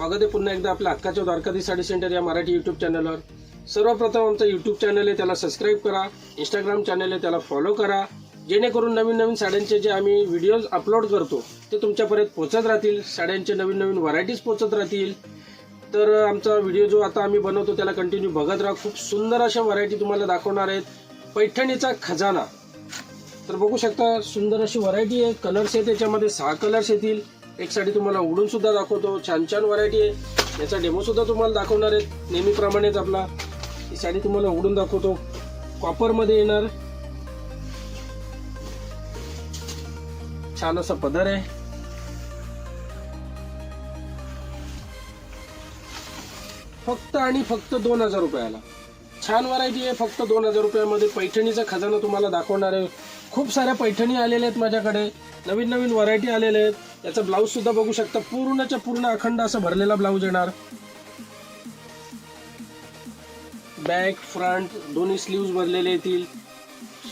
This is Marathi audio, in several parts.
स्वागत आहे पुन्हा एकदा आपल्या हक्काच्या द्वारकाधी साडी सेंटर या मराठी युट्यूब चॅनलवर सर्वप्रथम आमचं युट्यूब चॅनल आहे त्याला सबस्क्राईब करा. इंस्टाग्राम चॅनल आहे त्याला फॉलो करा. जेणेकरून नवीन नवीन साड्यांचे जे आम्ही व्हिडिओज अपलोड करतो ते तुमच्यापर्यंत पोहोचत राहतील. साड्यांचे नवीन नवीन व्हरायटीज पोहोचत राहतील. तर आमचा व्हिडिओ जो आता आम्ही बनवतो त्याला कंटिन्यू बघत राहा. खूप सुंदर अशा व्हरायटी तुम्हाला दाखवणार आहेत. पैठणीचा खजाना. तर बघू शकता सुंदर अशी व्हरायटी आहे. कलर्स आहेत त्याच्यामध्ये सहा कलर्स येतील. एक साडी तुम्हाला उडून सुद्धा दाखवतो. छान छान व्हरायटी आहे. याचा डेमो सुद्धा तुम्हाला दाखवणार आहेत. नेहमीप्रमाणेच आपला. ही साडी तुम्हाला उडून दाखवतो. कॉपरमध्ये येणार. छान असा पदर आहे. फक्त आणि फक्त दोन हजार रुपयाला. छान व्हरायटी आहे. फक्त दोन हजार रुपयामध्ये पैठणीचा खजाना तुम्हाला दाखवणार आहे. खूप साऱ्या पैठणी आलेल्या आहेत माझ्याकडे. नवीन नवीन व्हरायटी आलेल्या आहेत. याचा ब्लाऊज सुद्धा बघू शकता. पूर्णच्या पूर्ण अखंड असा भरलेला ब्लाऊज येणार. बॅक फ्रंट दोन्ही स्लीव्ज भरलेले येतील.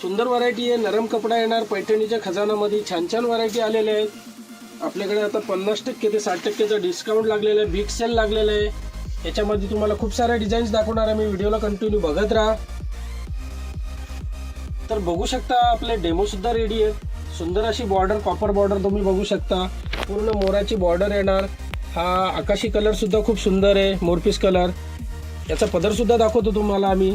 सुंदर व्हरायटी आहे. नरम कपडा येणार. पैठणीच्या खजानामध्ये छान छान व्हरायटी आलेल्या आहेत. आपल्याकडे आता पन्नास टक्के ते साठ टक्केचा डिस्काउंट लागलेला आहे. बिग सेल लागलेला आहे. याच्यामध्ये तुम्हाला खूप साऱ्या डिझाईन्स दाखवणार आहे. मी व्हिडिओला कंटिन्यू बघत राहा. तर बघू शकता आपले डेमो सुद्धा रेडी आहे. सुंदर अशी बॉर्डर कॉपर बॉर्डर तुम्ही बघू शकता. पूर्ण मोराची बॉर्डर येणार. हा आकाशी कलर सुद्धा खूप सुंदर आहे मोरपीस कलर याचा पदर सुद्धा दाखवतो तुम्हाला आम्ही.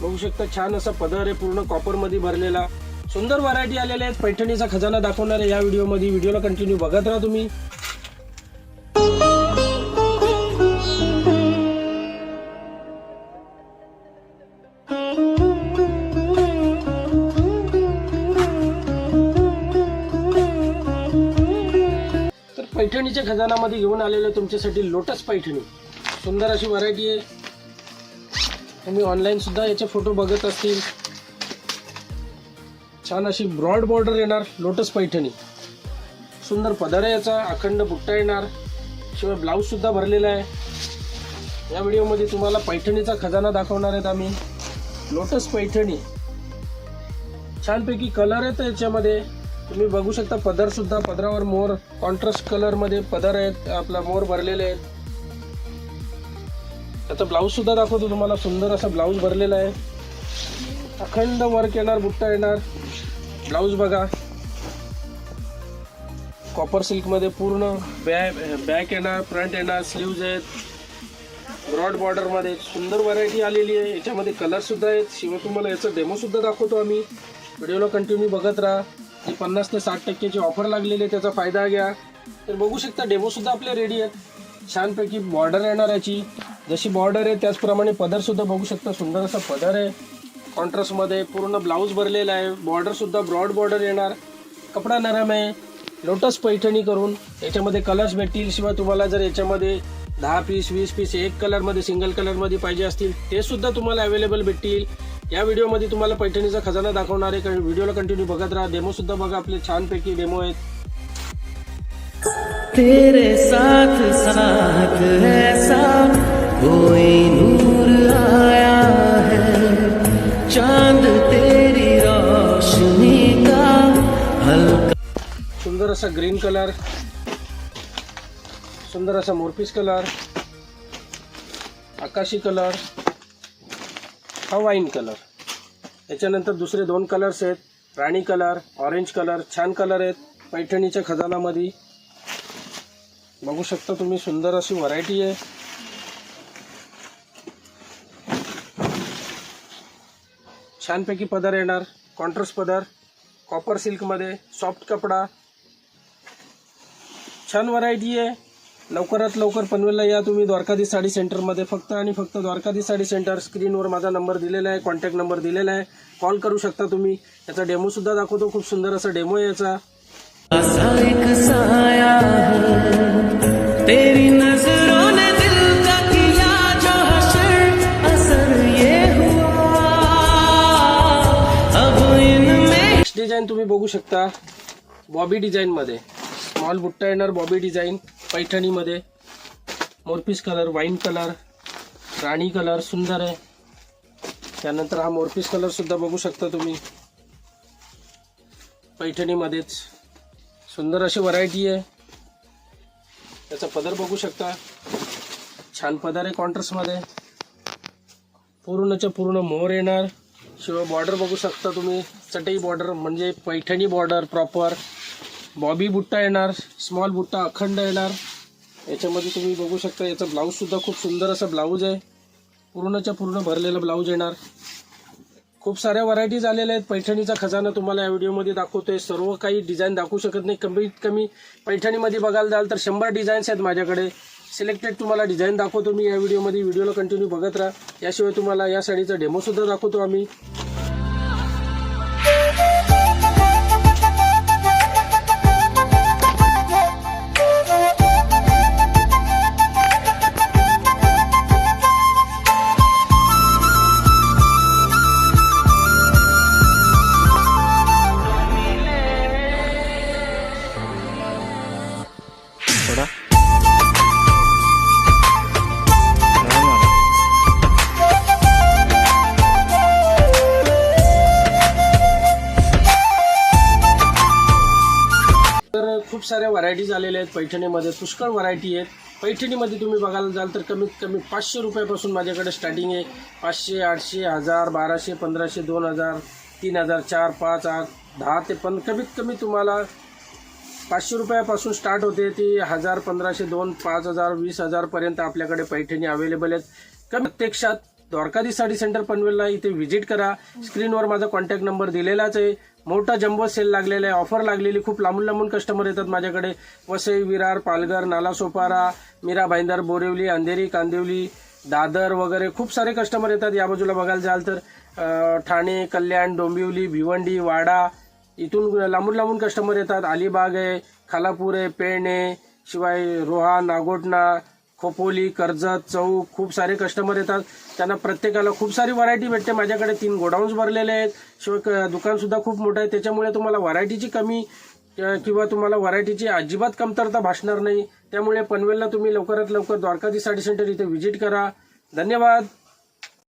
बघू शकता छान असा पदर आहे पूर्ण कॉपरमध्ये भरलेला. सुंदर व्हरायटी आलेल्या आहेत. पैठणीचा खजाना दाखवणार आहे या व्हिडिओमध्ये व्हिडिओला कंटिन्यू बघत राहा तुम्ही. पैठणीच्या खजानामध्ये घेऊन आलेलं तुमच्यासाठी लोटस पैठणी. सुंदर अशी व्हरायटी आहे. तुम्ही ऑनलाईन सुद्धा याचे फोटो बघत असतील. छान अशी ब्रॉड बॉर्डर येणार लोटस पैठणी. सुंदर पदर आहे याचा अखंड बुट्टा येणार. शिवाय ब्लाऊज सुद्धा भरलेला आहे. या व्हिडिओमध्ये तुम्हाला पैठणीचा खजाना दाखवणार आहेत आम्ही. लोटस पैठणी. छानपैकी कलर आहेत याच्यामध्ये. तुम्ही बघू शकता पदर सुद्धा पदरावर मोर कॉन्ट्रास्ट कलरमध्ये पदर आहेत आपला मोर भरलेले आहेत. त्याचा ब्लाऊज सुद्धा दाखवतो तुम्हाला सुंदर असा ब्लाऊज भरलेला आहे. अखंड वर्क येणार बुट्टा येणार. ब्लाऊज बघा. कॉपर सिल्कमध्ये पूर्ण बॅक बॅक येणार फ्रंट येणार स्लीव्ज आहेत. ब्रॉड बॉर्डरमध्ये सुंदर व्हरायटी आलेली आहे. याच्यामध्ये कलर सुद्धा आहेत. शिवाय तुम्हाला याचा डेमो सुद्धा दाखवतो आम्ही. व्हिडिओला कंटिन्यू बघत राहा. ही पन्नास ते साठ टक्क्याची ऑफर लागलेली आहे त्याचा फायदा घ्या. तर बघू शकता डेमोसुद्धा आपले रेडी आहेत. छानपैकी बॉर्डर येणार याची. जशी बॉर्डर आहे त्याचप्रमाणे पदरसुद्धा बघू शकता. सुंदर असा पदर आहे. कॉन्ट्रास्टमध्ये पूर्ण ब्लाऊज भरलेला आहे. बॉर्डरसुद्धा ब्रॉड बॉर्डर येणार. कपडा नरम आहे. लोटस पैठणी करून याच्यामध्ये कलर्स भेटतील. शिवाय तुम्हाला जर याच्यामध्ये दहा पीस वीस पीस एक कलरमध्ये सिंगल कलरमध्ये पाहिजे असतील ते सुद्धा तुम्हाला अवेलेबल भेटतील. या व्हिडिओमध्ये तुम्हाला पैठणीचा खजाना दाखवणार आहे. कारण व्हिडिओला कंटिन्यू बघत राहा. डेमो सुद्धा बघा. आपले छानपैकी डेमो आहेत. तेरे साथ साथ ऐसा कोई नूर आया है। चांद तेरी रोशनी का हल्का सुंदर असा ग्रीन कलर सुंदर असा मोरपीस कलर आकाशी कलर हा वाईन कलर. याच्यानंतर दुसरे दोन कलर्स आहेत. राणी कलर ऑरेंज कलर छान कलर आहेत. पैठणीच्या खजानामध्ये. बघू शकता तुम्ही सुंदर अशी व्हरायटी आहे. छानपैकी पदर येणार. कॉन्ट्रास्ट पदर कॉपर सिल्कमध्ये सॉफ्ट कपडा. छान व्हरायटी आहे. लवकरात लवकर पनवेलला या तुम्ही द्वारकाधीश साडी सेंटरमध्ये फक्त आणि फक्त द्वारकाधीश साडी सेंटर स्क्रीनवर माझा नंबर दिलेला आहे कॉन्टॅक्ट नंबर दिलेला आहे. कॉल करू शकता तुम्ही. याचा डेमोसुद्धा दाखवतो. खूप सुंदर असा डेमो आहे याचा. डिझाईन तुम्ही बघू शकता. बॉबी डिझाईनमध्ये स्मॉल बुट्टा येणार बॉबी डिझाईन पैठणीमध्ये. मोरपीस कलर वाईन कलर राणी कलर सुंदर आहे. त्यानंतर हा मोरपीस कलरसुद्धा बघू शकता तुम्ही. पैठणीमध्येच सुंदर अशी व्हरायटी आहे. त्याचा पदर बघू शकता. छान पदर आहे कॉन्ट्रास्टमध्ये पूर्णच्या पूर्ण मोर येणार. शिवाय बॉर्डर बघू शकता तुम्ही. चटई बॉर्डर म्हणजे पैठणी बॉर्डर प्रॉपर बॉबी बुट्टा येणार. स्मॉल बुट्टा अखंड येणार. याच्यामध्ये तुम्ही बघू शकता याचा ब्लाऊजसुद्धा खूप सुंदर असा ब्लाऊज आहे. पूर्णच्या पूर्ण भरलेला ब्लाऊज येणार. खूप साऱ्या व्हरायटीज आलेल्या आहेत. पैठणीचा खजाना तुम्हाला या व्हिडिओमध्ये दाखवतोय. सर्व काही डिझाईन दाखवू शकत नाही. कमीत कमी पैठणीमध्ये बघायला जाल तर शंभर डिझाईन्स आहेत माझ्याकडे. सिलेक्टेड तुम्हाला डिझाईन दाखवतो मी या व्हिडिओमध्ये व्हिडिओला कंटिन्यू बघत राहा. याशिवाय तुम्हाला या साडीचा डेमोसुद्धा दाखवतो आम्ही. थोडा तर खूप साऱ्या व्हरायटीज आलेल्या आहेत पैठणीमध्ये. पुष्कळ व्हरायटी आहेत. पैठणीमध्ये तुम्ही बघायला जाल तर कमीत कमी पाचशे रुपयापासून माझ्याकडे स्टार्टिंग आहे. पाचशे आठशे हजार बाराशे पंधराशे दोन हजार तीन हजार चार पाच आठ दहा ते पण कमीत कमी तुम्हाला पाचशे रुपयापासून स्टार्ट होते. ती हजार पंधराशे दोन पाच हजार वीस हजारपर्यंत आपल्याकडे पैठणी अवेलेबल आहेत. कमी प्रत्यक्षात द्वारकाधी साडी सेंटर पनवेलला इथे व्हिजिट करा. स्क्रीनवर माझा कॉन्टॅक्ट नंबर दिलेलाच आहे. मोठा जम्बो सेल लागलेला आहे. ऑफर लागलेली. खूप लांबून लांबून कस्टमर येतात माझ्याकडे. वसई विरार पालघर नालासोपारा मीरा भाईंदर बोरिवली अंधेरी कांदिवली दादर वगैरे खूप सारे कस्टमर येतात. या बाजूला बघायला जाल तर ठाणे कल्याण डोंबिवली भिवंडी वाडा इथून लांबून लांबून कस्टमर येतात. अलिबाग आहे खालापूर आहे पेण आहे शिवाय रोहा नागोटणा खोपोली कर्जत चौक खूप सारे कस्टमर येतात. त्यांना प्रत्येकाला खूप सारी व्हरायटी भेटते. माझ्याकडे तीन गोडाऊन्स भरलेले आहेत. शिवाय क- दुकानसुद्धा खूप मोठं आहे. त्याच्यामुळे तुम्हाला व्हरायटीची कमी किंवा तुम्हाला व्हरायटीची अजिबात कमतरता भासणार नाही. त्यामुळे पनवेलला तुम्ही लवकरात लवकर द्वारकाधी साडी सेंटर इथे व्हिजिट करा. धन्यवाद.